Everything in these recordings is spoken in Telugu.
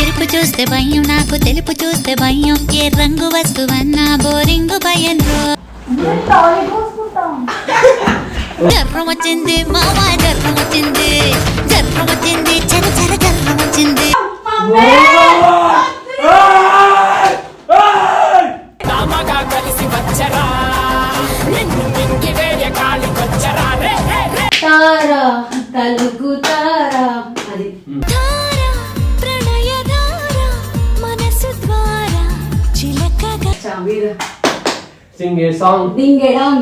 ఎరుపు చూస్తే భయం నాకు తెలుపు చూస్తే భయం. ఏ రంగు వస్తువన్నా బోరింగు భయం జర్రం వచ్చింది మావా జర్రం వచ్చింది. జర్రం వచ్చింది చర చర జర్రం వచ్చింది. తారా తలుగు తారా. అది. చిలకగా చావీర sing a song దింగెడాం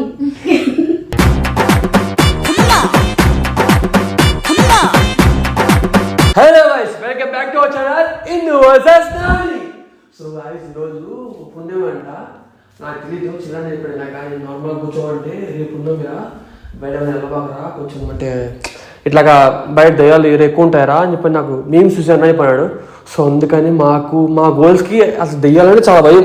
hello guys welcome back to our channel in versus Nani so guys ఈరోజు పుణ్యం అంట. నాకు తెలియదు చిన్న చెప్పాడు. నాకు ఆయన నార్మల్ కూర్చోమంటే రేపు పుణ్యం మీద బయట నిలబాకరా కొంచెం అంటే ఇట్లాగా బయట దయ్యాలు ఎక్కువ ఉంటాయరా అని చెప్పి నాకు మేము చూసాను అని చెప్పాడు. సో అందుకని మాకు మా గోల్స్కి అసలు దెయ్యాలంటే చాలా భయం.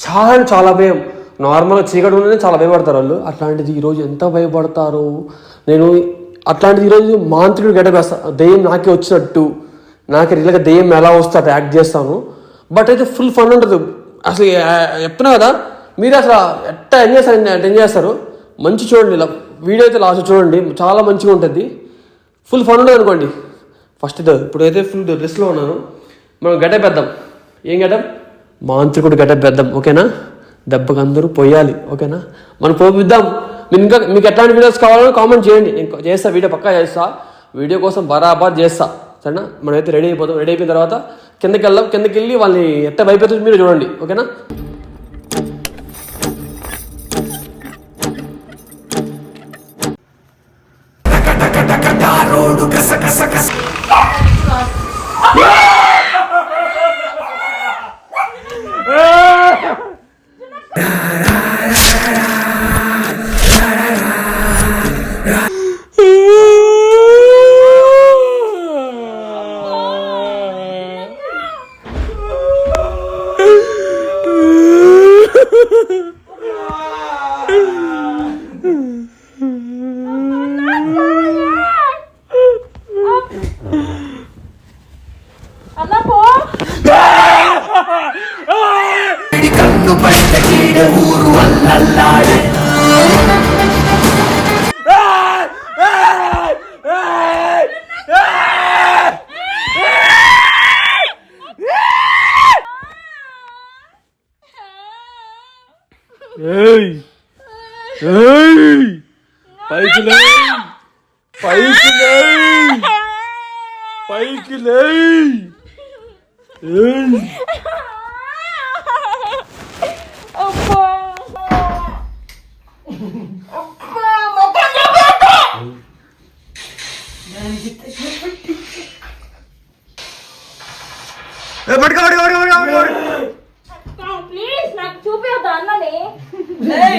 చాలా అంటే చాలా భయం. నార్మల్గా చీకటి ఉండనే చాలా భయపడతారు వాళ్ళు. అట్లాంటిది ఈరోజు ఎంత భయపడతారు? నేను అట్లాంటిది ఈరోజు మాంత్రికుడు గడపేస్తా దెయ్యం నాకే వచ్చినట్టు. నాకు రియల్గా దెయ్యం ఎలా వస్తే అట్లా యాక్ట్ చేస్తాను. బట్ అయితే ఫుల్ ఫన్ ఉంటుంది. అసలు చెప్తున్నా కదా మీరు అసలు ఎట్ట ఎంజాయ్ చేస్తారు? ఎంజాయ్ చేస్తారు? మంచి చూడండి. ఇలా వీడియో అయితే లాస్ట్ చూడండి. చాలా మంచిగా ఉంటుంది. ఫుల్ ఫన్ ఉండదు అనుకోండి. ఫస్ట్ ఇదో ఇప్పుడైతే ఫుల్ డ్రెస్లో ఉన్నాను. మనం గడ్డ పెద్దాం ఏం గడ్డం మాంత్రికుడు గడ్డ పెద్దాం ఓకేనా? దెబ్బకి అందరూ పోయాలి ఓకేనా? మనం పోపిద్దాం. మీరు ఇంకా మీకు ఎట్లాంటి వీడియోస్ కావాలో కామెంట్ చేయండి. నేను చేస్తా వీడియో పక్కా చేస్తా. వీడియో కోసం బరాబర్ చేస్తా. సరేనా? మనమైతే రెడీ అయిపోతాం. రెడీ అయిపోయిన తర్వాత కిందకి వెళ్దాం కిందకి వెళ్ళి వాళ్ళని ఎట్ట భయపెడుతుంది. మీరు చూడండి. ఓకేనా? పైకి లే పైకి లే పైకి లే ఏయ్ పట్టుకో పట్టుకో పట్టుకో పట్టుకో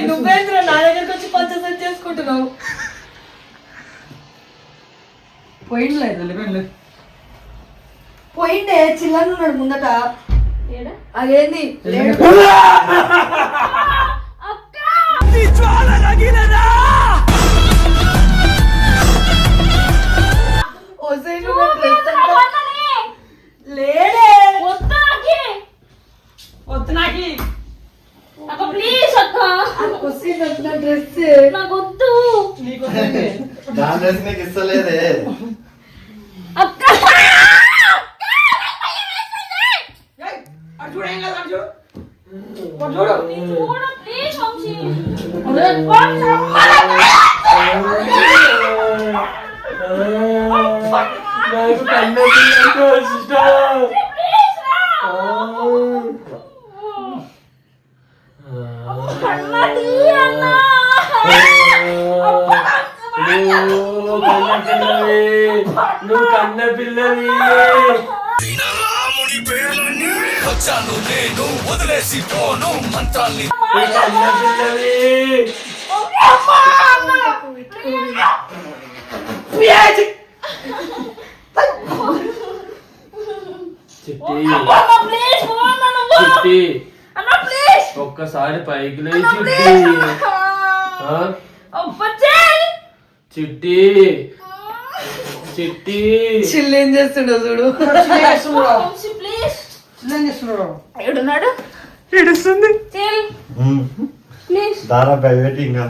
నువ్వేంద్ర నా దగ్గరికి వచ్చి పంచసం చేసుకుంటున్నావు? పోయిండలేదు పోయిండే చిల్లన్న ఉన్నాడు ముందట. ఏడా? అదేంది. అక్క! నాకు నా డ్రెస్ నాకు వద్దు దాని డ్రెస్ నీకు ఇస్తలేదే అక్క చూడు ప్లీజ్ వంశీ నాకు కన్ను సిస్టర్ ప్లీజ్ రా అన్నది అన్న నువ్వు కన్న పిల్లవి నువ్వు కన్న పిల్లవి. నువ్వు కన్న పిల్లవి. చిట్టి. అన్న ప్లీజ్ పోవన్న నువ్వు చిట్టి. ఒక్కసారి పైకి లేచి చిట్టి. చిల్లు ఏం చేస్తుండో చూడు. వంశీ ప్లీజ్ ఏం చేస్తున్నాడు ఎడున్నాడు ఏడుస్తుంది. Chill um. ప్లీజ్ దారా భయపెట్టింగా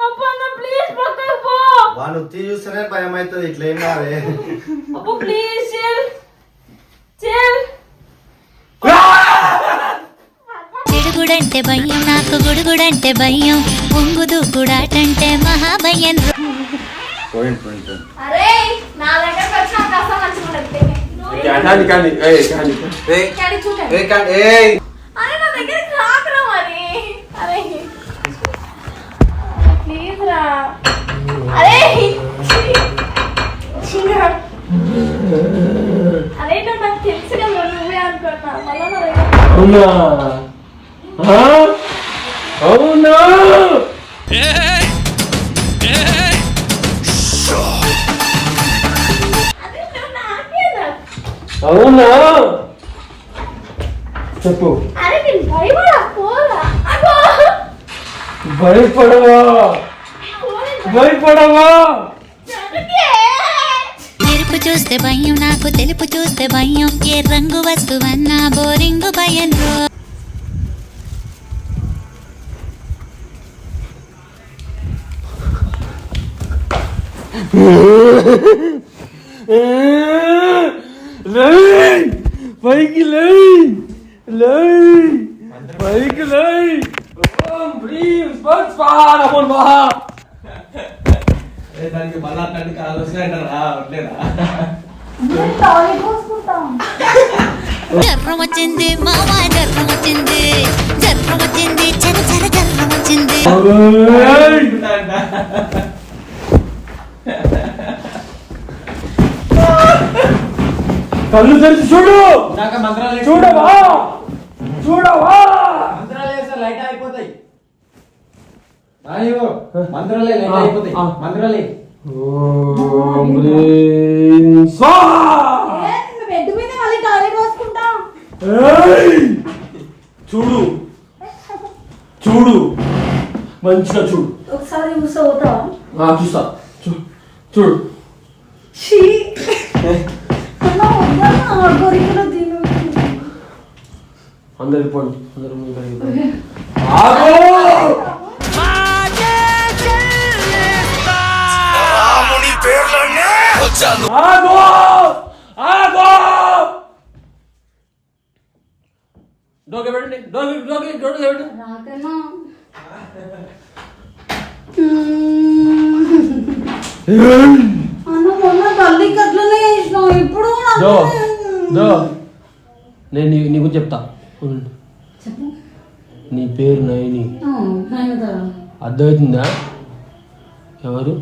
అబ్బా అన్న ప్లీజ్ పక్కకు పో వాడు ఉత్తి చూస్తేనే భయం అవుతుంది ఇట్లా ఏం కాదే. అబ్బా ప్లీజ్ పిడుగుడంటే భయం నాకు గుడుగుడంటే భయం. ఒంగు దూకుడాటంటే మహాభయం. అరే నాకు తెలుసు కదా నువ్వే అనుకున్నా మళ్ళా నా దగ్గర అవునా? అవునా? నాకే. అవునా? చెప్పు. అరే నేను భయపడా పోరా. అగో భయపడవా. భయపడవా? జనకే. ఎరుపు చూస్తే భయం నాకు తెలుపు చూస్తే భయం. ఏ రంగు వస్తువన్నా బోరింగు భయం రో. లై పైకి లై లై పైకి లై ఓం హ్రీం స్వర్ స్వాహా నమో నమః. దానికి మళ్ళా అట్లాంటి కాలు వచ్చినాయంటారా పోసుకుంటాం. జర్రం వచ్చింది మావా జర్రం వచ్చింది. జర్రం వచ్చింది చర చర జర్రం వచ్చింది! కళ్ళు తెరిచి చూడు! చూడవా! చూడవా! మంత్రాలు వేస్తే లైట్ అయిపోతాయి మంత్రాలే లైట్ అయిపోతాయి ఆ. మంత్రాలే ఓం హ్రీం స్వాహా బెడ్ మీద మళ్ళీ టాయిలెట్ పోసుకుంటాం ఏయ్! చూడు. చూడు. మంచిగా చూడు. ఒకసారి చూసవుతావా ఆ, చూస్తా. చూ చూడు. ఛీ అన్న వద్దన్న గొరికలో తిను. అందరు పోండి. అందరు ముందుకు వెళ్ళిపోండి. ఆగు! ఆగు! డోకే పెట్టండి. డోకే డోకే డోకే పెట్టండి. దో నేను నీ నీకు చెప్తా. నీ పేరు నయని. అర్థమవుతుందా? ఎవరు?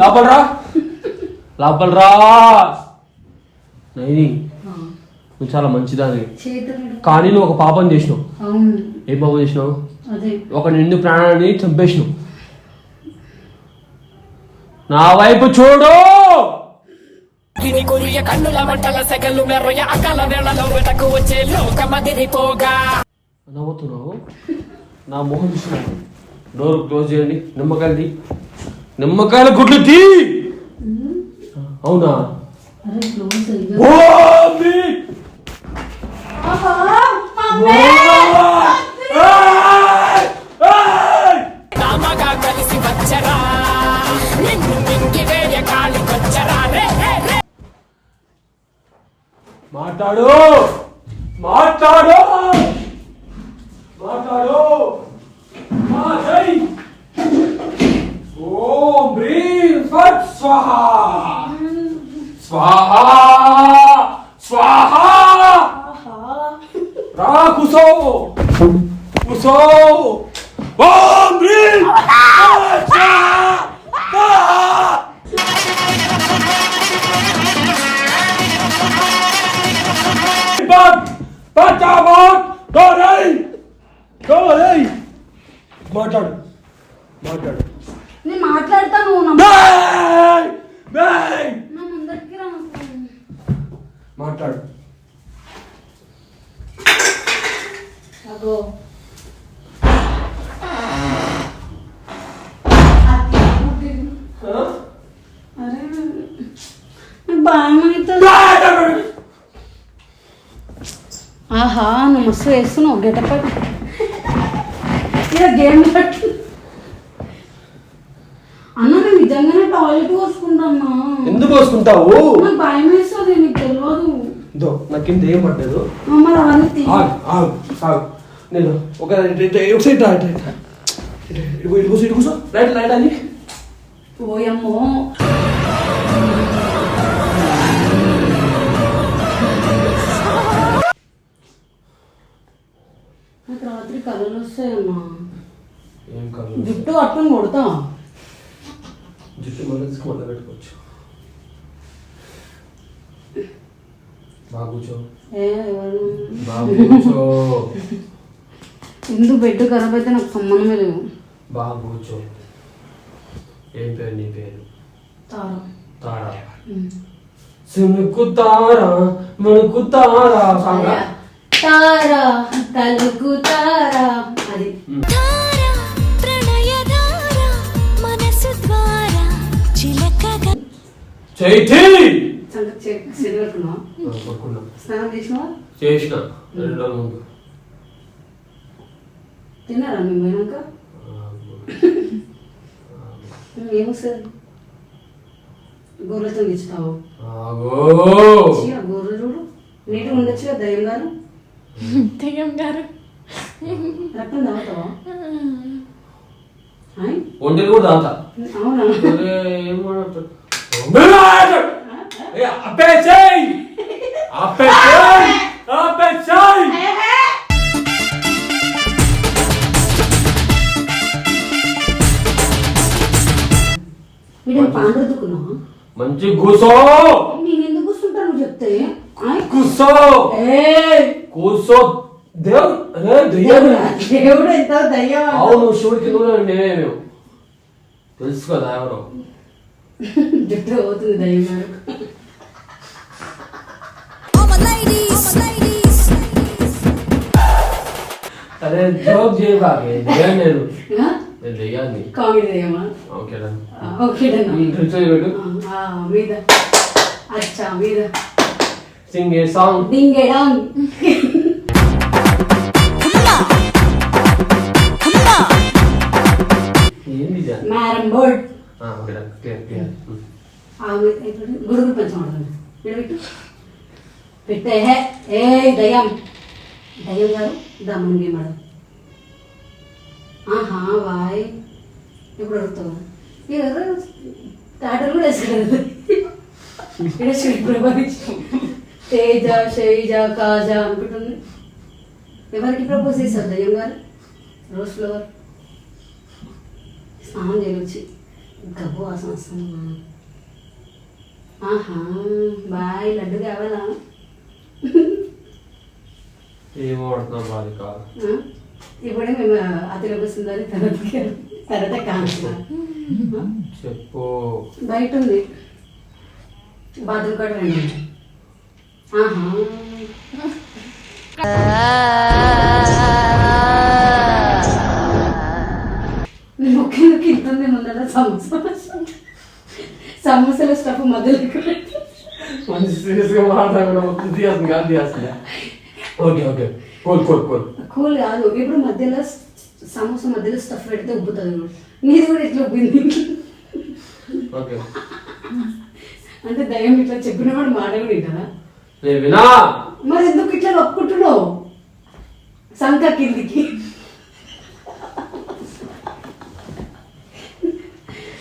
లోపలరా. లోపలరా. నయని ఆ, నువ్వు చాలా మంచిదాని కానీ నువ్వు ఒక పాపం చేసినావు. అవును. ఏం పాపం చేసినావు? అదే. ఒక నిండు ప్రాణాన్ని చంపేసినావు. నా వైపు చూడు. గిని కొరియ కన్నుల మంటల సెగలు మెర్రయ అకాల వేళలో వెటకు వచ్చే లోకమదిరిపోగా నవ్వుతున్నావు. నా మొహం చూస్తున్నావు. డోర్ క్లోజ్ చేయండి. నిమ్మకాయలు నిమ్మకాయల గుడ్లు తీ. అవునా? మాట్లాడు. మాట్లాడు. स्वाहा स्वाहा mm. అగో నాకు ఆహా నువ్వు మస్తు వేస్తున్నావు గెటప్ ఇలా గేమ్ పెట్టు. అన్న నేను నిజంగానే టాయిలెట్ పోసుకుంటాన్నా. ఎందుకు పోసుకుంటావు? నాకు భయం వేస్తుంది నీకు తెలియదు దో నా కింద ఏం పడ్డదు మరి అవన్నీ నేను ఒక ఇటు- ఇటు- ఒక సైడ్ రా ఇటు- ఇటు. కూర్చో ఇటు కూర్చో రైట్ రైట్ అని ఓయమ్మో. నాకు రాత్రి కళలు వస్తాయమ్మా ఏం కాదు జుట్టు పట్టుకొని కొడతా. జుట్టు తీసుకు మళ్ళీ పెట్టుకోవచ్చు. బాగా కూర్చో. బాగా కూర్చో. ఎందుకు బెడ్ ఖరాబ్ అయితే నాకు సంబంధమే లేవు బాగా కూర్చో. ఏం పేరు నీ పేరు? తారా. తారా. సినుకు తారా మనకు తారా సాంగ్ తారా తలుకు తారా. అది. ధార ప్రణయధార మనసు ద్వారా చిలకగా. చైతి! స్నానం చేసిన. రెండు ముందు. తిన్నారా మేము పోయినాక ఏమొస్తుంది గొర్రెతో ఇస్తావు గొర్రె చూడు. నీటి ఉండొచ్చు కదా దయ్యం గారు? దెయ్యం గారు. రక్తం తాగుతావా? ఒంటరి కూడా తాగుతా. అవునా? అరే, ఏం మాట్లాడు- మంచి కూసో నేను ఎందుకు కూర్చుంటాను నువ్వు చెప్తే? కూసో! ఏయ్! కూసో! దేవ్ అరే దెయ్యం దేవుడా, దేవుడు ఎంత దయ్యం. అవును శివుడికి నువ్వు నేనే మేము తెలుసు కదా ఎవరు. జుట్టు దయ్యం అరే జోక్ చేయబాకే దెయ్యం నేను ఆ? నేను దెయ్యాన్ని కామెడీ దయ్యమా ఓకే డన్ ఆ, ఓకేడన్నా రిచర్ పెట్టు ఆ, మీద అచ్చా మీద సింగ్ ఏ సాంగ్ డింగెడాంగ్ ఏంది ఇది? మ్యారం బోర్డ్ ఆ, ఓకే డన్ క్లియర్ క్లియర్ గుడుగుడు పంచం ఆడుతుంది పెట్టు పెట్టే హే ఏ దయ్యం దయ్యం గారు దమ్మన్ గేమ్ ఆడు ఆహా వాయ్. ఇప్పుడు అడుగుతావు? ఎవరు తాటలు కూడా ప్రభావించు తేజ శైజ కాజ అనుకుంటుంది. ఎవరికి ప్రపోజ్ చేశారు దయ్యం గారు? Rose flower. స్నానం చేయొచ్చి గబ్బు వాసన వస్తుంది ఆహా బాయ్ లడ్డు కావాలా? ఏం ఆడుతున్నాం బాలిక. ఆ? ఇప్పుడే మేము అతిలోకి వస్తుందని తర్వాత తర్వాత కాన్సిన చెప్పు బయట ఉంది బాత్రూమ్ కాడ రండి ఆహా నీ ముఖ్యంగా ఇంత ఉంది ముందర సమోసా సమోసాల స్టఫ్ పెట్టి మంచి సీరియస్గా మాట్లాడకుండా మొత్తం తీయాల్సింది కాదు తీయాల్సింది ఓకే ఓకే కోల్ కోల్ కోల్. కూల్ కాదు ఇప్పుడు మధ్యలో సమోసా మధ్యలో స్టఫ్ పెడితే ఉబ్బుతుంది. నీది కూడా ఇట్లా ఉబ్బింది. ఓకే. అంటే దయ్యం ఇట్లా చెప్పిన వాడు మాట కూడా వింటారా? వినా? మరి ఎందుకు ఇట్లా నొక్కుంటున్నావు సంక కిందికి.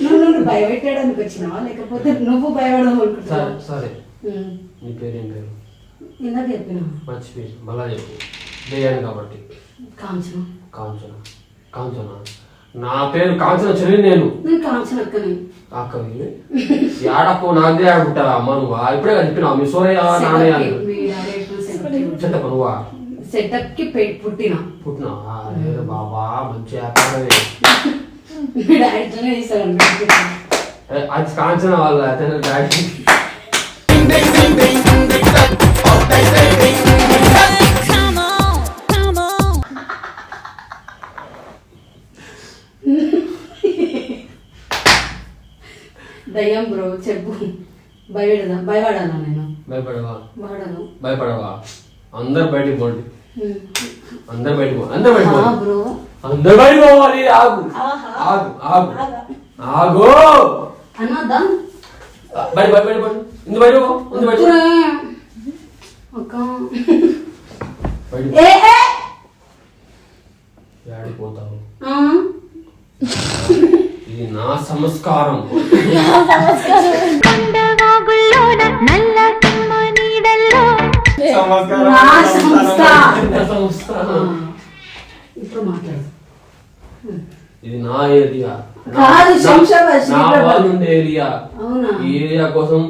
నువ్వు నువ్వు భయపెట్టడానికి వచ్చినావా? లేకపోతే నువ్వు భయపడదాం సరే అనుకుంటున్నావా సరే. నీ పేరేం పేరు? ఇందాక చెప్పినా మర్చిపోయి మళ్ళా చెప్పు. దేయాని కాబట్టి. కాంచన కాంచన కాంచన నా పేరు కాంచన చెల్లి నేను. నేను కాంచన అక్కని. అక్కవి? ఏడక్కో నాదే ఆడుకుంటావా అమ్మ నువ్వా? ఇప్పుడే చెప్పినావు మీ సోరయ్య నానే అని మీ డాడీ ఎప్పుడు సెటప్ చెట్టప్ప నువ్వా? సెటప్కి పుట్టిన. పుట్టినావా? అరే బాబా మంచి వ్యాపారమే ఏ, అది కాంచన వాళ్ళ డాడీ? బ్రో చెప్పు. భయపడదా భయపడాలా నేను? భయపడవా? వాడను భయపడవా? అందరు బయటికి పోండి. అందరు బయటికి అందరు బయటికి పోండి. బ్రో. అందరు బయటికి పోవాలి. ఆగు. ఆగు ఆగు. ఆగు. అన్నదా బయట బయట బయట పోండి. ఇందు బయట పో ఇందు బయట. అక్క. ఏ ఏ. ఏడికి పోతావు? ఇది నా సంస్కారం. ఇది నా ఏరియా. నా-. వాళ్ళు ఉండే ఏరియా. అవునా? ఈ ఏరియా కోసం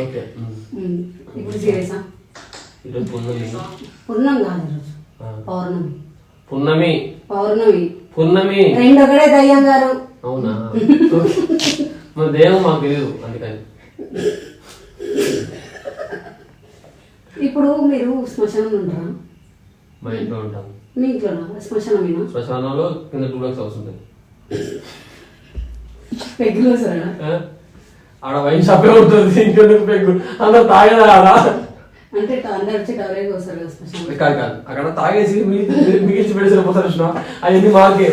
ఓకే ఇప్పుడు సీరియసా? ఈరోజు పున్నమి పూర్ణం కాదు ఈరోజు. ఆ. పౌర్ణమి. పున్నమి. పౌర్ణమి. పున్నమి. రెండు ఒకడే దయ్యం గారు. అవునా? మన దేవం మాకు తెలియదు అందుకని. ఇప్పుడు మీరు శ్మశానం ఉంటారా? మా ఇంట్లో ఉంటాం మీ ఇంట్లో శ్మశానమేనా? శ్మశానంలో కింద టూ లాక్స్ హౌస్ ఉంటుంది. పెగ్గులు సరేనా? ఆ? ఆడ వైన్ షాపే ఉంటుంది. ఇంకెందుకు పెగ్గు. అందరు తాగేదా ఆడ అంటే అందరు వచ్చి కదా కాదు అక్కడ తాగేసి మిగి- మిగిల్చి పెడేసి పోతారు చూసినా అవన్నీ మాకే.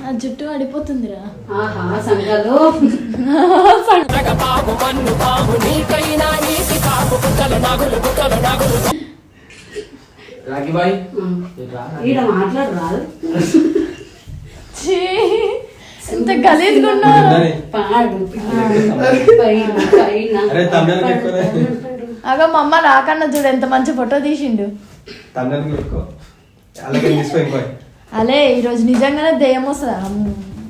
ఆ జుట్టు అడిపోతుందిరా ఆహా నాగులు రాఖీ బాయ్. ఈడ ఎంత గలీజ్గా. పాడు పైన పైన పెట్టుకోలే. అగో మా అమ్మ రాకన్నా చూడు ఎంత మంచి ఫోటో తీసిండు. అలాగే ఈరోజు నిజంగానే దెయ్యం వస్తుందా.